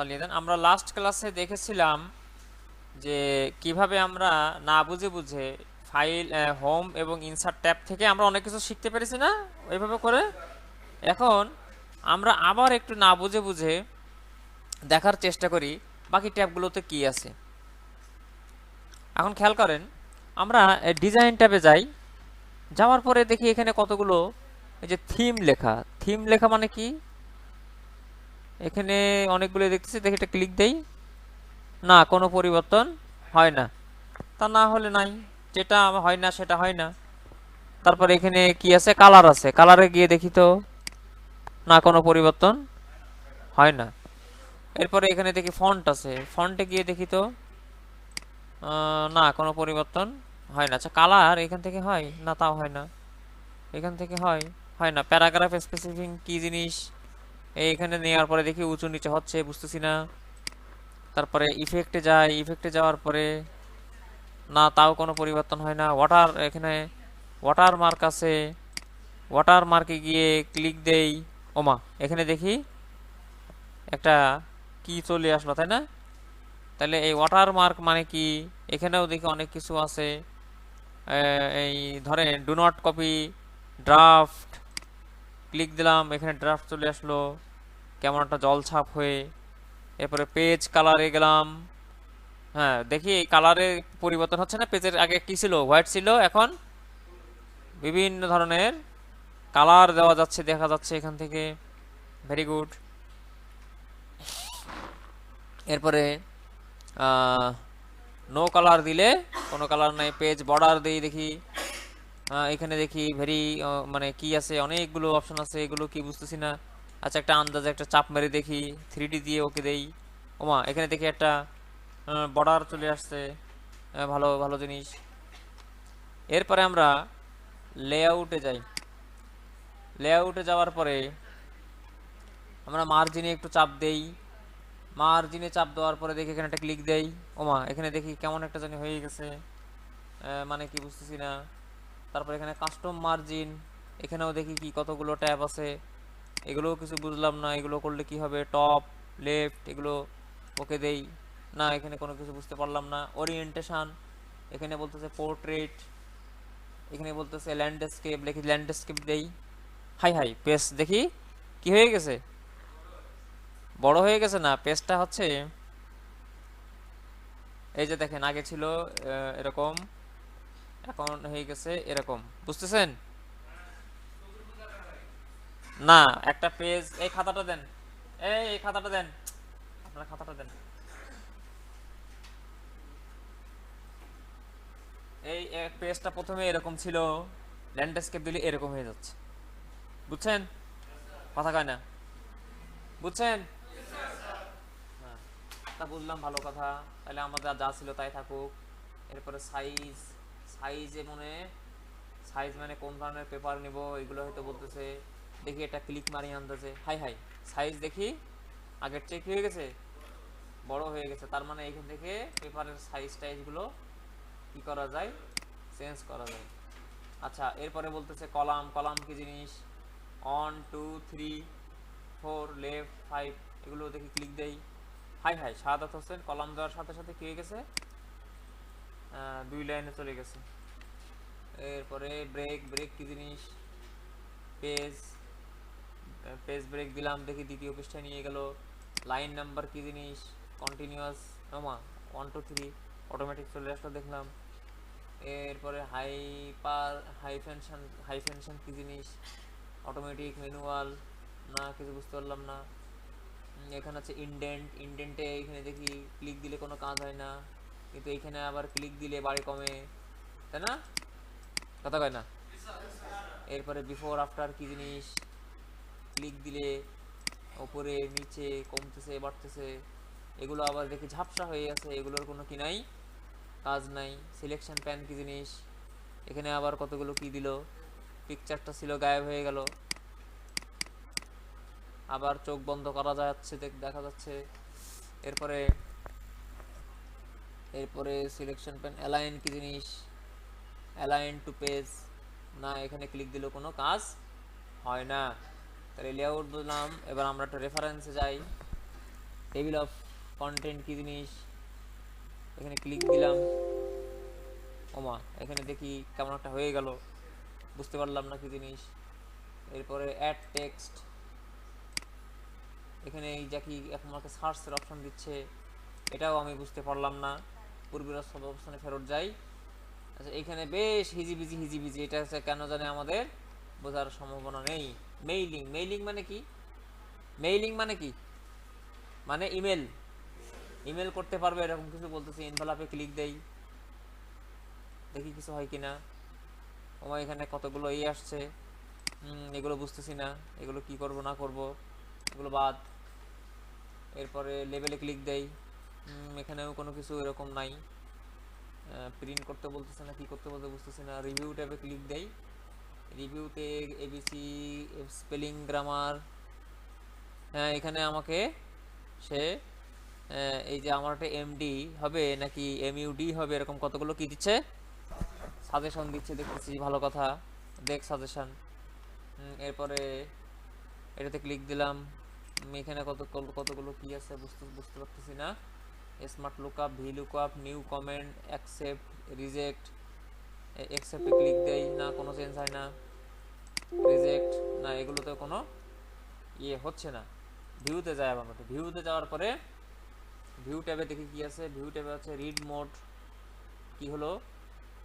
চালিয়ে দেন। আমরা লাস্ট ক্লাসে দেখেছিলাম যে কীভাবে আমরা না বুঝে বুঝে ফাইল হোম এবং ইনসার্ট ট্যাব থেকে আমরা অনেক কিছু শিখতে পেরেছি না? ওইভাবে করে? এখন আমরা আবার একটু না বুঝে বুঝে দেখার চেষ্টা করি বাকি ট্যাবগুলোতে কি আছে। এখন খেয়াল করেন, আমরা ডিজাইন ট্যাবে যাই। যাওয়ার পরে দেখি এখানে কতগুলো এই যে থিম লেখা। থিম লেখা মানে কি? এখানে অনেকগুলো দেখতেছি, দেখি এটা ক্লিক দেই। না, কোনো পরিবর্তন হয় না। তা না হলে নাই, যেটা হয় না সেটা হয় না। তারপরে এখানে কি আছে? কালার আছে। কালারে গিয়ে দেখি তো, না, কোনো পরিবর্তন হয় না। এরপরে এখানে দেখি ফন্ট আছে। ফন্টে গিয়ে দেখি তো না, কোনো পরিবর্তন হয় না। আচ্ছা কালার এখান থেকে হয়? না, তাও হয় না। এখান থেকে হয়? হয় না। প্যারাগ্রাফ স্পেসিফিক কি জিনিস? এইখানে নেওয়ার পরে দেখি উঁচু নিচে হচ্ছে, বুঝতেছি না। তারপরে ইফেক্টে যায় ইফেক্টে যাওয়ার পরে না, তাও কোনো পরিবর্তন হয় না। ওয়াটার এখানে ওয়াটার মার্ক আছে। ওয়াটার মার্কে গিয়ে ক্লিক দেই। ওমা, এখানে দেখি একটা কি চলে আসলো, তাই না? তাহলে এই ওয়াটার মার্ক মানে কি? এখানেও দেখি অনেক কিছু আছে। এই ধরেন do not copy draft click দিলাম, এখানে ড্রাফট চলে আসলো। কেমন একটা জলছাপ হয়ে এরপরে পেজ কালারে গেলাম। হ্যাঁ দেখি এই কালারে পরিবর্তন হচ্ছে না? পেজের আগে কি ছিল? হোয়াইট ছিল, এখন বিভিন্ন ধরনের কালার দেওয়া যাচ্ছে, দেখা যাচ্ছে এখান থেকে। Very good. এরপরে নো কালার দিলে, কোনো কালার নাই, পেজ বর্ডার দিই দেখি। এখানে দেখি ভেরি মানে কি আছে? অনেকগুলো অপশন আছে, এগুলো কি বুঝতেছি না। আচ্ছা একটা আন্দাজে একটা চাপ মেরে দেখি থ্রি দিয়ে ওকে দেই। ওমা, এখানে দেখি একটা বর্ডার চলে আসছে ভালো ভালো জিনিস। এরপরে আমরা লেআউটে যাই। লেআউটে যাওয়ার পরে আমরা মার্জিনে একটু চাপ দেই। মার্জিনে চাপ দেওয়ার পরে দেখি এখানে একটা ক্লিক দেই। ওমা, এখানে দেখি কেমন একটা জানি হয়ে গেছে। মানে কি বুঝতেছি না। তারপর এখানে কাস্টম মার্জিন এখানেও দেখি কি কতগুলো ট্যাব আছে। এগুলোও কিছু বুঝলাম না, এগুলো করলে কি হবে? টপ লেফট এগুলো ওকে দেই। না, এখানে কোনো কিছু বুঝতে পারলাম না। ওরিয়েন্টেশন এখানে বলতেছে পোর্ট্রেট এখানে বলতেছে ল্যান্ডস্কেপ লিখি ল্যান্ডস্কেপ দেই। হাই হাই পেজ দেখি, কি হয়ে গেছে? বড় হয়ে গেছে না? পেজটা হচ্ছে, এই যে দেখেন, আগে ছিল এরকম, এখন হয়ে গেছে এরকম। বুঝতেছেন? না একটা পেজ এই খাতাটা দেন। এই এই খাতাটা দেন। আপনার খাতাটা দেন। এই পেজটা প্রথমে এরকম ছিল ল্যান্ডস্কেপ দিলে এরকম হয়ে যাচ্ছে। বুঝছেন? কথা কয় না? বুঝছেন? হ্যাঁ, তা বুঝলাম ভালো কথা। তাহলে আমাদের যা ছিল তাই থাকুক। এরপরে সাইজ সাইজে মনে সাইজ মানে কোন ধরনের পেপার নিব এগুলো হয়তো বলতেছে। দেখি এটা ক্লিক মারি আনতেছে হাই হাই সাইজ দেখি আগের চেক হয়ে গেছে, বড় হয়ে গেছে। তার মানে এখান থেকে পেপারের সাইজ টাইজগুলো কি করা যায়? চেঞ্জ করা যায়। আচ্ছা এরপরে বলতেছে কলাম কলাম কি জিনিস? One two three four left five এগুলো দেখি ক্লিক দেই। Hi hi Sadat Hossain column দেওয়ার সাথে সাথে কি হয়ে গেছে? দুই লাইনে চলে গেছে। এরপরে ব্রেক ব্রেক কি জিনিস? পেজ পেজ ব্রেক দিলাম দেখি দ্বিতীয় পৃষ্ঠায় নিয়ে গেল। লাইন নাম্বার কি জিনিস? কন্টিনিউয়াস নমা ওয়ান টু থ্রি অটোমেটিক চলে আসলো দেখলাম। এরপরে হাইপার হাইফেনশন হাইফেনশন কী জিনিস? অটোমেটিক ম্যানুয়াল না কিছু বুঝতে পারলাম না। এখানে আছে ইনডেন্ট ইনডেন্টে এখানে দেখি ক্লিক দিলে কোনো কাজ হয় না। কিন্তু এইখানে আবার ক্লিক দিলে বাড়ি কমে। তাই না? কথা কয় না? এরপরে বিফোর আফটার কী জিনিস? ক্লিক দিলে, ওপরে, নিচে, কমতেছে, বাড়তেছে, এগুলো আবার দেখি ঝাপসা হয়ে আছে এগুলোর কোনো কি নাই? কাজ নাই সিলেকশন প্যান কি জিনিস? এখানে আবার কতগুলো কি দিল? পিকচারটা ছিল, গায়েব হয়ে গেল। আবার চোখ বন্ধ করা যাচ্ছে, দেখ- দেখা যাচ্ছে। এরপরে এরপরে সিলেকশন প্যান অ্যালাইন কি জিনিস? অ্যালাইন টু পেজ না, এখানে ক্লিক দিলেও কোনো কাজ হয় না। তাহলে লেআউট দিলাম এবার আমরা একটা রেফারেন্সে যাই। টেবিল অফ কন্টেন্ট কি জিনিস? এখানে ক্লিক দিলাম। ওমা, এখানে দেখি কেমন একটা হয়ে গেল। বুঝতে পারলাম না কি জিনিস। এরপরে অ্যাড টেক্সট এখানে এই যা কি এখন আমাকে সার্চের অপশন দিচ্ছে, এটাও আমি বুঝতে পারলাম না। পূর্বের সব অবস্থানে ফেরত যাই। আচ্ছা এখানে বেশ হিজিবিজি হিজিবিজি। এটা হচ্ছে কেন জানে আমাদের বোঝার সম্ভাবনা নেই। মেইলিং মেইলিং মানে কি? মেইলিং মানে কি? মানে ইমেল ইমেল করতে পারবে, এরকম কিছু বলতেছে ইনভেলাপে ক্লিক দেই। দেখি কিছু হয় কিনা। আমার এখানে কতগুলো এই আসছে। এগুলো বুঝতেছি না। এগুলো কি করব, না করব, এগুলো বাদ। এরপরে লেভেলে ক্লিক দেই। এখানেও কোনো কিছু এরকম নাই। প্রিন্ট করতে বলতেছে না, কি করতে বলতে বুঝতেছি না। রিভিউ ট্যাবে ক্লিক দেই। রিভিউতে এবিসি স্পেলিং গ্রামার হ্যাঁ এখানে আমাকে সে এই যে আমার একটা এমডি হবে নাকি এমইউডি হবে, এরকম কতগুলো কি দিচ্ছে? সাজেশন দিচ্ছে, দেখতেছি, ভালো কথা। দেখ সাজেশন এরপরে এটাতে ক্লিক দিলাম। এখানে কত, কত- কতগুলো কি আছে বুঝতে বুঝতে পারতেছি না। Smart lookup V lookup new comment accept reject অ্যাকসেপ্টে click দেয় না, কোনো চেঞ্জ হয় না রিজেক্ট না, এগুলোতে কোনো ইয়ে হচ্ছে না। ভিউতে যায় আবার ভিউতে যাওয়ার পরে ভিউ ট্যাবে দেখি কি আছে। ভিউ ট্যাবে আছে রিড মোড কি হলো?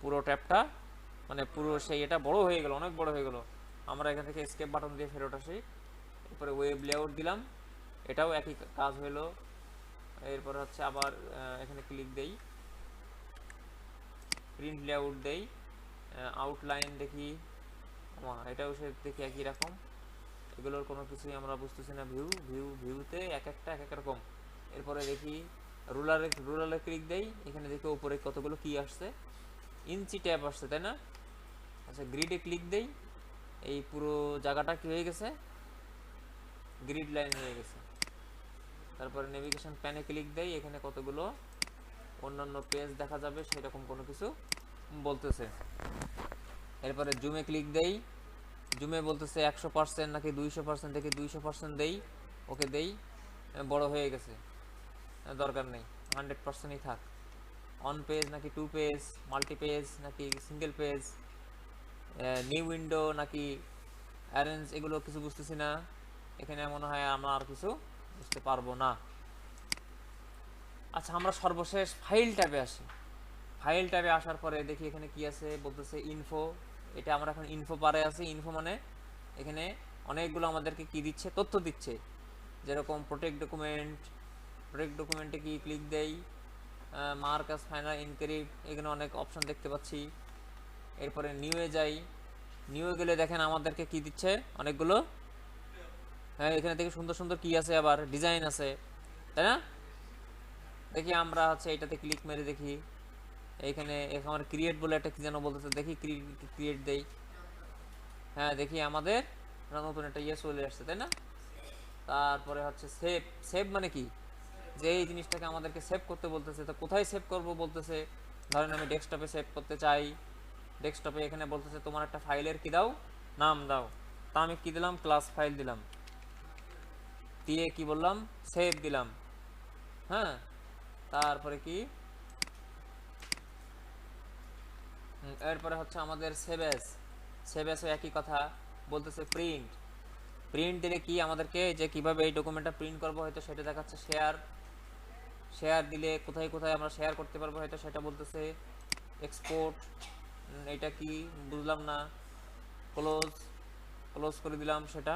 পুরো ট্যাবটা মানে পুরো সেই এটা বড় হয়ে গেল, অনেক বড় হয়ে গেল। আমরা এখান থেকে স্কেপ বাটন দিয়ে ফেরত আসি। এরপরে ওয়েব লেআউট দিলাম। এটাও একই কাজ হলো। এরপর হচ্ছে আবার এখানে ক্লিক দেই। প্রিন্ট লেআউট দেই। আউটলাইন দেখি। এটাও সে দেখি একই রকম। এগুলোর কোনো কিছুই আমরা বুঝতেছি না। ভিউ ভিউ ভিউতে এক একটা, এক এক রকম। এরপরে দেখি রুলারে রুলারে ক্লিক দেই। এখানে দেখি উপরে কতগুলো কি আসছে। ইঞ্চি ট্যাব আসছে, তাই না? আচ্ছা গ্রিডে ক্লিক দেই। এই পুরো জায়গাটা কি হয়ে গেছে? গ্রিড লাইন হয়ে গেছে। তারপরে নেভিগেশন প্যানে ক্লিক দেই। এখানে কতগুলো অন্যান্য পেজ দেখা যাবে, সেরকম কোনো কিছু। বলতেছে। এরপরে জুমে ক্লিক দেই। জুমে বলতেছে একশো পার্সেন্ট নাকি দুইশো পার্সেন্ট দেখি দুইশো পার্সেন্ট দেই। ওকে দেই। বড় হয়ে গেছে। দরকার নেই। হান্ড্রেড পার্সেন্টই থাক। অন পেজ নাকি টু পেজ মাল্টি পেজ নাকি সিঙ্গেল পেজ নিউ উইন্ডো নাকি অ্যারেঞ্জ এগুলো কিছু বুঝতেছি না। এখানে মনে হয় আমরা আর কিছু বুঝতে পারব না। আচ্ছা আমরা সর্বশেষ ফাইল ট্যাবে আসি। ফাইল ট্যাবে আসার পরে দেখি এখানে কি আছে, বলতেছে ইনফো এটা আমরা এখন ইনফো পারে আছি। ইনফো মানে এখানে অনেকগুলো আমাদেরকে কি দিচ্ছে? তথ্য দিচ্ছে। যেরকম প্রোটেক্ট ডকুমেন্ট প্রোটেক্ট ডকুমেন্টে কি ক্লিক দেই মার্কাস ফাইনাল ইনক্রিপ্ট এখানে অনেক অপশন দেখতে পাচ্ছি। এরপরে নিউয়ে যাই। নিউয়ে গেলে দেখেন আমাদেরকে কি দিচ্ছে? অনেকগুলো। হ্যাঁ এখানে থেকে সুন্দর সুন্দর কি আছে আবার ডিজাইন আছে। তাই না? দেখি আমরা হচ্ছে এটাতে ক্লিক মেরে দেখি। এইখানে এখানে আমার ক্রিয়েট বলে একটা কি যেন বলতেছে, দেখি ক্রিয়েট দেই। হ্যাঁ দেখি আমাদের। নতুন একটা ইয়ে চলে আসছে, তাই না? তারপরে হচ্ছে সেভ সেভ মানে কি? যে এই জিনিসটাকে আমাদেরকে সেভ করতে বলতেছে, তো কোথায় সেভ করব বলতেছে। ধরেন আমি ডেস্কটপে সেভ করতে চাই। ডেস্কটপে এখানে বলতেছে, তোমার একটা ফাইলের কি দাও? নাম দাও। তা আমি কি দিলাম? ক্লাস ফাইল দিলাম। দিয়ে কি বললাম? সেভ দিলাম। হ্যাঁ? তারপরে কি হুম, এরপরে হচ্ছে আমাদের সেভেস সেভেসও একই কথা, বলতেছে প্রিন্ট প্রিন্ট দিলে কি আমাদেরকে যে কীভাবে এই ডকুমেন্টটা প্রিন্ট করব হয়তো সেটা দেখাচ্ছে শেয়ার শেয়ার দিলে কোথায় কোথায় আমরা শেয়ার করতে পারব হয়তো সেটা বলতেছে এক্সপোর্ট এটা কি? বুঝলাম না। ক্লোজ ক্লোজ করে দিলাম সেটা।